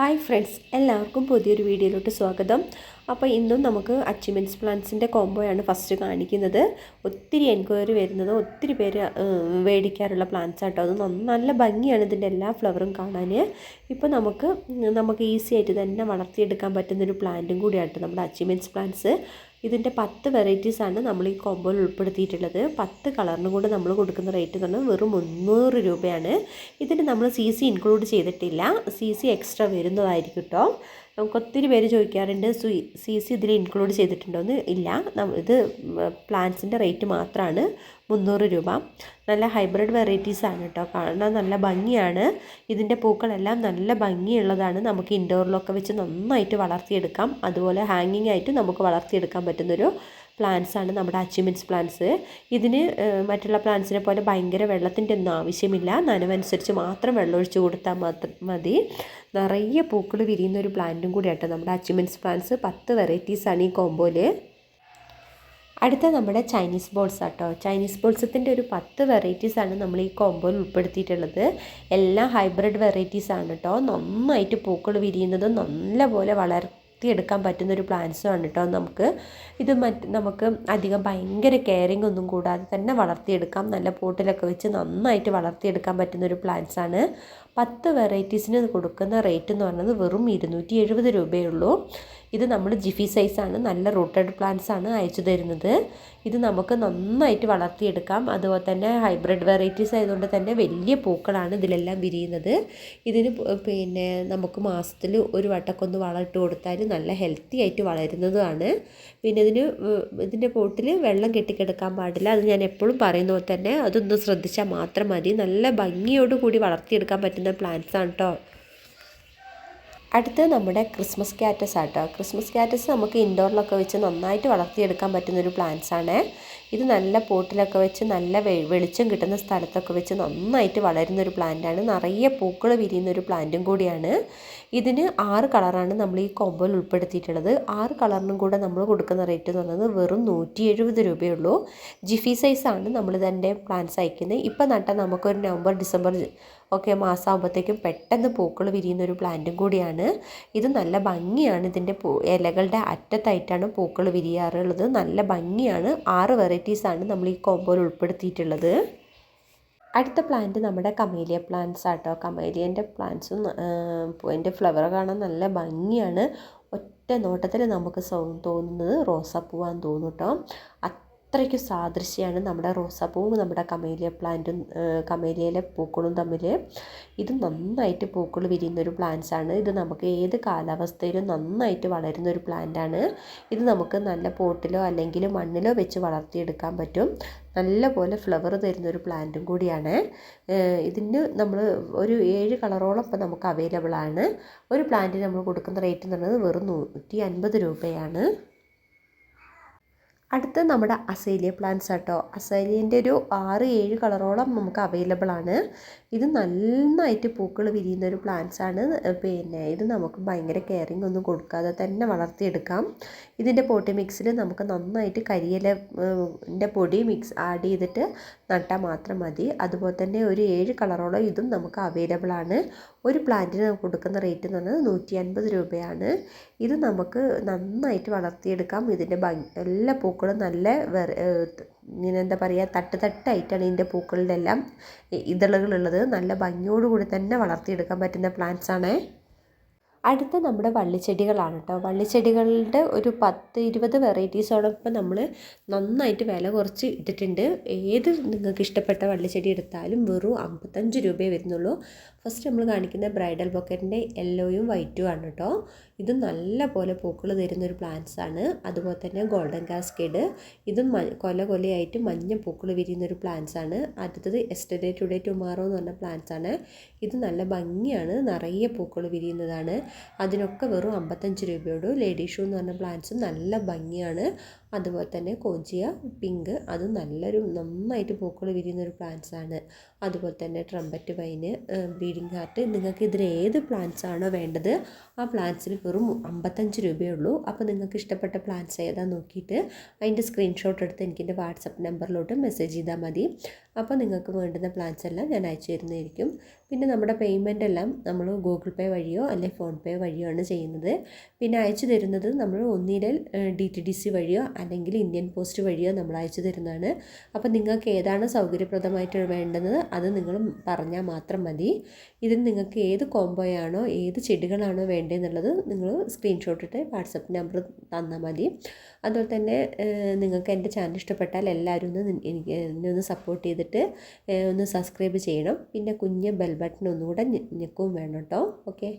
Hi friends എല്ലാവർക്കും പുതിയൊരു വീഡിയോയിലോട്ട് സ്വാഗതം. അപ്പോൾ ഇന്നും നമുക്ക് അച്ചീവ്മെന്റ്സ് പ്ലാന്റ്സിന്റെ കോംബോയാണ് ഫസ്റ്റ് കാണിക്കുന്നത്. ഒത്തിരി എൻക്വയറി വരുന്നത് ഒത്തിരി പേര് മേടിക്കാറുള്ള പ്ലാന്റ്സ് ആട്ടോ. അത് നല്ല ഭംഗിയാണ് ഇതിന്റെ എല്ലാ ഫ്ലവറും കാണാൻ ഇപ്പോൾ നമുക്ക് നമുക്ക് ഈസി ആയിട്ട് തന്നെ വളർത്തിയെടുക്കാൻ പറ്റുന്നൊരു പ്ലാന്റും കൂടിയാട്ടോ നമ്മുടെ അച്ചീവ്മെന്റ്സ് പ്ലാന്റ്സ് ഇതിന്റെ പത്ത് വെറൈറ്റീസാണ് നമ്മൾ ഈ കോമ്പോയിൽ ഉൾപ്പെടുത്തിയിട്ടുള്ളത്. പത്ത് കളറിനും കൂടെ നമ്മൾ കൊടുക്കുന്ന റേറ്റ് എന്ന് പറഞ്ഞാൽ വെറും മുന്നൂറ് രൂപയാണ്. ഇതിന് നമ്മൾ സി സി ഇൻക്ലൂഡ് ചെയ്തിട്ടില്ല. സി സി എക്സ്ട്രാ വരുന്നതായിരിക്കും കേട്ടോ നമുക്ക് ഒത്തിരി പേര് ചോദിക്കാറുണ്ട് സി സി ഇതിൽ ഇൻക്ലൂഡ് ചെയ്തിട്ടുണ്ടോയെന്ന് ഇല്ല ഇത് പ്ലാന്റ്സിന്റെ റേറ്റ് മാത്രമാണ് മുന്നൂറ് രൂപ. നല്ല ഹൈബ്രിഡ് വെറൈറ്റീസ് ആണ് കേട്ടോ കാണാൻ നല്ല ഭംഗിയാണ്. ഇതിന്റെ പൂക്കളെല്ലാം നല്ല ഭംഗിയുള്ളതാണ്. നമുക്ക് ഇൻഡോറിലൊക്കെ വെച്ച് നന്നായിട്ട് വളർത്തിയെടുക്കാം. അതുപോലെ ഹാങ്ങിങ് ആയിട്ട് നമുക്ക് വളർത്തിയെടുക്കാൻ പറ്റുന്നൊരു പ്ലാന്റ്സ് ആണ് നമ്മുടെ അച്ചീവ്മെന്റ്സ് പ്ലാന്റ്സ് ഇതിന് മറ്റുള്ള പ്ലാന്റ്സിനെ പോലെ ഭയങ്കര വെള്ളത്തിന്റെ ഒന്നും ആവശ്യമില്ല. നനവനുസരിച്ച് മാത്രം വെള്ളം ഒഴിച്ച് കൊടുത്താൽ മാത്രം മതി. നിറയെ പൂക്കൾ വിരിയുന്ന ഒരു പ്ലാന്റും കൂടി ആട്ടോ നമ്മുടെ അച്ചീവ്മെന്റ്സ് പ്ലാന്റ്സ്. പത്ത് വെറൈറ്റീസാണ് ഈ കോമ്പോയിൽ അടുത്ത നമ്മുടെ ചൈനീസ് ബോൾസ് ആട്ടോ. ചൈനീസ് ബോൾസത്തിന്റെ ഒരു പത്ത് വെറൈറ്റീസാണ് നമ്മൾ ഈ കോമ്പോയിൽ ഉൾപ്പെടുത്തിയിട്ടുള്ളത്. എല്ലാം ഹൈബ്രിഡ് വെറൈറ്റീസ് ആണ് കേട്ടോ നന്നായിട്ട് പൂക്കൾ വിരിയുന്നത് നല്ലപോലെ വളർത്തിയെടുക്കാൻ പറ്റുന്ന ഒരു പ്ലാന്റ്സും ആണ് കേട്ടോ നമുക്ക്. ഇത് മറ്റ് നമുക്ക് അധികം ഭയങ്കര കെയറിങ് ഒന്നും കൂടാതെ തന്നെ വളർത്തിയെടുക്കാം. നല്ല പോട്ടിലൊക്കെ വെച്ച് നന്നായിട്ട് വളർത്തിയെടുക്കാൻ പറ്റുന്ന ഒരു പ്ലാന്റ്സ് ആണ്. പത്ത് വെറൈറ്റീസിന് കൊടുക്കുന്ന റേറ്റ് എന്ന് പറയുന്നത് വെറും ഇരുന്നൂറ്റി എഴുപത് രൂപയേ ഉള്ളൂ. ഇത് നമ്മൾ ജിഫി സൈസാണ് നല്ല റൂട്ടഡ് പ്ലാന്റ്സ് ആണ് അയച്ചു തരുന്നത്. ഇത് നമുക്ക് നന്നായിട്ട് വളർത്തിയെടുക്കാം. അതുപോലെ തന്നെ ഹൈബ്രിഡ് വെറൈറ്റീസ് ആയതുകൊണ്ട് തന്നെ വലിയ പൂക്കളാണ് ഇതിലെല്ലാം വിരിയുന്നത്. ഇതിന് പിന്നെ നമുക്ക് മാസത്തിൽ ഒരു വട്ടക്കൊന്ന് വളമിട്ട് കൊടുത്താൽ നല്ല ഹെൽത്തി ആയിട്ട് വളരുന്നതുമാണ് പിന്നെ ഇതിന് ഇതിന്റെ പോട്ടിൽ വെള്ളം കെട്ടിക്കിടക്കാൻ പാടില്ല. അത് ഞാൻ എപ്പോഴും പറയുന്ന പോലെ തന്നെ അതൊന്ന് ശ്രദ്ധിച്ചാൽ മാത്രം മതി. നല്ല ഭംഗിയോട് കൂടി വളർത്തിയെടുക്കാൻ പറ്റുന്ന പ്ലാന്റ്സ് ആണ് കേട്ടോ അടുത്തത് നമ്മുടെ ക്രിസ്മസ് കാറ്റസ് ആട്ടോ. ക്രിസ്മസ് കാറ്റസ് നമുക്ക് ഇൻഡോറിലൊക്കെ വെച്ച് നന്നായിട്ട് വളർത്തിയെടുക്കാൻ പറ്റുന്നൊരു പ്ലാന്റ്സ് ആണ്. ഇത് നല്ല പോട്ടിലൊക്കെ വെച്ച് നല്ല വെളിച്ചം കിട്ടുന്ന സ്ഥലത്തൊക്കെ വെച്ച് നന്നായിട്ട് വളരുന്ന ഒരു പ്ലാന്റാണ് നിറയെ പൂക്കൾ വിരിയുന്ന ഒരു പ്ലാന്റും കൂടിയാണ്. ഇതിന് ആറ് കളറാണ് നമ്മൾ ഈ കോമ്പോയിൽ ഉൾപ്പെടുത്തിയിട്ടുള്ളത്. ആറ് കളറിനും കൂടെ നമ്മൾ കൊടുക്കുന്ന റേറ്റ് എന്ന് പറയുന്നത് വെറും നൂറ്റി എഴുപത് രൂപയുള്ളൂ ജിഫി സൈസാണ് നമ്മൾ തന്നെ പ്ലാന്റ്സ് അയക്കുന്നത് ഇപ്പം നട്ടാൽ നമുക്കൊരു നവംബർ ഡിസംബർ ഒക്കെ മാസമാകുമ്പോഴത്തേക്കും പെട്ടെന്ന് പൂക്കൾ വിരിയുന്ന ഒരു പ്ലാന്റും കൂടിയാണ്. ഇത് നല്ല ഭംഗിയാണ്. ഇതിന്റെ പൂ ഇലകളുടെ അറ്റത്തായിട്ടാണ് പൂക്കൾ വിരിയാറുള്ളത്. നല്ല ഭംഗിയാണ്. ആറ് വെറൈറ്റീസാണ് നമ്മൾ ഈ കോമ്പോയിൽ ഉൾപ്പെടുത്തിയിട്ടുള്ളത്. അടുത്ത പ്ലാന്റ് നമ്മുടെ കമേലിയ പ്ലാന്റ്സ് ആട്ടോ. കമേലിയന്റെ പ്ലാന്റ്സും അതിന്റെ ഫ്ലവർ കാണാൻ നല്ല ഭംഗിയാണ്. ഒറ്റ നോട്ടത്തിൽ നമുക്ക് തോന്നുന്നത് റോസാപ്പൂവാന്ന് തോന്നും കേട്ടോ അത്രയ്ക്ക് സാദൃശ്യമാണ് നമ്മുടെ റോസാപ്പൂവും നമ്മുടെ കമേലിയ പ്ലാന്റും കമേലിയയിലെ പൂക്കളും തമ്മിൽ ഇത് നന്നായിട്ട് പൂക്കൾ വിരിയുന്ന ഒരു പ്ലാന്റ്സ് ആണ് ഇത് നമുക്ക് ഏത് കാലാവസ്ഥയിലും നന്നായിട്ട് വളരുന്ന ഒരു പ്ലാന്റ് ആണ് ഇത് നമുക്ക് നല്ല പോട്ടിലോ അല്ലെങ്കിൽ മണ്ണിലോ വെച്ച് വളർത്തിയെടുക്കാൻ പറ്റും. നല്ല പോലെ ഫ്ലവർ തരുന്ന ഒരു പ്ലാന്റും കൂടിയാണ്. ഇതിന് നമ്മൾ ഒരു ഏഴ് കളറോളം ഇപ്പം നമുക്ക് അവൈലബിൾ ആണ് ഒരു പ്ലാന്റിന് നമ്മൾ കൊടുക്കുന്ന റേറ്റ് എന്ന് പറയുന്നത് വെറും നൂറ്റി അൻപത് രൂപയാണ്. അടുത്ത നമ്മുടെ അസേലിയ പ്ലാന്റ്സ് ആട്ടോ. അസേലിയന്റെ ഒരു ആറ് ഏഴ് കളറോളം നമുക്ക് അവൈലബിൾ ആണ്. ഇത് നന്നായിട്ട് പൂക്കൾ വിരിയുന്ന ഒരു പ്ലാന്റ്സ് ആണ്. പിന്നെ ഇത് നമുക്ക് ഭയങ്കര കെയറിങ് ഒന്നും കൊടുക്കാതെ തന്നെ വളർത്തിയെടുക്കാം. ഇതിന്റെ പോട്ടി മിക്സിൽ നമുക്ക് നന്നായിട്ട് കരിയിലന്റെ പൊടി മിക്സ് ആഡ് ചെയ്തിട്ട് നട്ടാൽ മാത്രം മതി. അതുപോലെ തന്നെ ഒരു ഏഴ് കളറോളം ഇതും നമുക്ക് അവൈലബിൾ ആണ്. ഒരു പ്ലാന്റിന് കൊടുക്കുന്ന റേറ്റ് എന്ന് പറയുന്നത് നൂറ്റി അൻപത് രൂപയാണ്. ഇത് നമുക്ക് നന്നായിട്ട് വളർത്തിയെടുക്കാം. ഇതിന്റെ ഭംഗി എല്ലാ പൂക്കളും നല്ല ഇങ്ങനെ എന്താ പറയുക തട്ട് തട്ടായിട്ടാണ് ഇതിന്റെ പൂക്കളുടെ എല്ലാം ഇതളുകളുള്ളത്. നല്ല ഭംഗിയോടുകൂടി തന്നെ വളർത്തിയെടുക്കാൻ പറ്റുന്ന പ്ലാന്റ്സ് ആണ് അടുത്ത നമ്മുടെ വള്ളിച്ചെടികളാണ് കേട്ടോ. വള്ളിച്ചെടികളുടെ ഒരു പത്ത് ഇരുപത് വെറൈറ്റീസോളം ഇപ്പം നമ്മൾ നന്നായിട്ട് വില കുറച്ച് ഇട്ടിട്ടുണ്ട്. ഏത് നിങ്ങൾക്ക് ഇഷ്ടപ്പെട്ട വള്ളിച്ചെടി എടുത്താലും വെറും അമ്പത്തഞ്ച് രൂപയേ വരുന്നുള്ളൂ. ഫസ്റ്റ് നമ്മൾ കാണിക്കുന്ന ബ്രൈഡൽ ബൊക്കറ്റിന്റെ യെല്ലോയും വൈറ്റും ആണ് കേട്ടോ. ഇത് നല്ല പോലെ പൂക്കൾ തരുന്ന ഒരു പ്ലാന്റ്സ് ആണ്. അതുപോലെ തന്നെ ഗോൾഡൻ കാസ്കേഡ്. ഇതും കൊല കൊലയായിട്ട് മഞ്ഞ പൂക്കൾ വിരിയുന്ന ഒരു പ്ലാന്റ്സ് ആണ്. അടുത്തത് എസ്റ്റഡേ ടുഡേ ടുമാറോ എന്ന് പറഞ്ഞ പ്ലാന്റ്സ് ആണ്. ഇത് നല്ല ഭംഗിയാണ്. നിറയെ പൂക്കൾ വിരിയുന്നതാണ്. അതിനൊക്കെ വെറും അമ്പത്തഞ്ച് രൂപയോടും ലേഡി ഷൂ എന്ന് പറഞ്ഞ പ്ലാന്റ്സും നല്ല ഭംഗിയാണ്. അതുപോലെ തന്നെ കോഞ്ചിയ പിങ്ക് അത് നല്ലൊരു നന്നായിട്ട് പൂക്കൾ വിരിയുന്ന ഒരു പ്ലാന്റ്സ് ആണ്. അതുപോലെ തന്നെ ട്രംപറ്റ് വൈന് ബ്ലീഡിംഗ് ഹാർട്ട് നിങ്ങൾക്ക് ഇതിൽ ഏത് പ്ലാന്റ്സ് ആണോ വേണ്ടത് ആ പ്ലാന്റ്സിന് വെറും അമ്പത്തഞ്ച് രൂപയേ ഉള്ളൂ. അപ്പോൾ നിങ്ങൾക്ക് ഇഷ്ടപ്പെട്ട പ്ലാന്റ്സ് ഏതാണെന്ന് നോക്കിയിട്ട് അതിന്റെ സ്ക്രീൻഷോട്ട് എടുത്ത് എനിക്ക് എന്റെ വാട്സപ്പ് നമ്പറിലോട്ട് മെസ്സേജ് ചെയ്താൽ മതി. അപ്പോൾ നിങ്ങൾക്ക് വേണ്ടുന്ന പ്ലാന്റ്സ് എല്ലാം ഞാൻ അയച്ചു തരുന്നതായിരിക്കും. പിന്നെ നമ്മുടെ പേയ്മെന്റ് എല്ലാം നമ്മൾ ഗൂഗിൾ പേ വഴിയോ അല്ലെങ്കിൽ ഫോൺ പേ വഴിയോ ആണ് ചെയ്യുന്നത്. പിന്നെ അയച്ചു തരുന്നത് നമ്മൾ ഒന്നിലെ ഡി ടി ഡി സി വഴിയോ അല്ലെങ്കിൽ ഇന്ത്യൻ പോസ്റ്റ് വഴിയോ നമ്മൾ അയച്ചു തരുന്നതാണ്. അപ്പോൾ നിങ്ങൾക്ക് ഏതാണ് സൗകര്യപ്രദമായിട്ട് വേണ്ടത് അത് നിങ്ങൾ പറഞ്ഞാൽ മാത്രം മതി. ഇതിൽ നിങ്ങൾക്ക് ഏത് കോംബോയാണോ ഏത് ചെടികളാണോ വേണ്ടതെന്നുള്ളത് നിങ്ങൾ സ്ക്രീൻഷോട്ട് ഇട്ട് വാട്സപ്പ് നമ്പർ തന്നാൽ മതി. അതുപോലെ തന്നെ നിങ്ങൾക്ക് എന്റെ ചാനൽ ഇഷ്ടപ്പെട്ടാൽ എല്ലാവരും ഒന്ന് എനിക്ക് എന്നെ ഒന്ന് സപ്പോർട്ട് ചെയ്തിട്ട് ഒന്ന് സബ്സ്ക്രൈബ് ചെയ്യണം. പിന്നെ കുഞ്ഞ് ബെൽ ബട്ടൺ ഒന്നുകൂടെ ഞെക്കും വേണം കേട്ടോ. ഓക്കെ